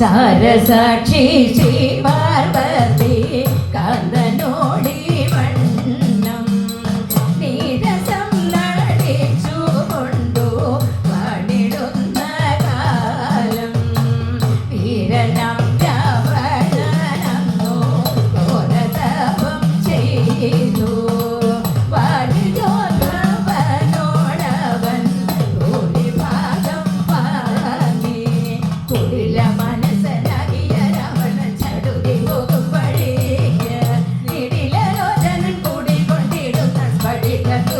സാരസാക്ഷി Shri Parvathi. hit.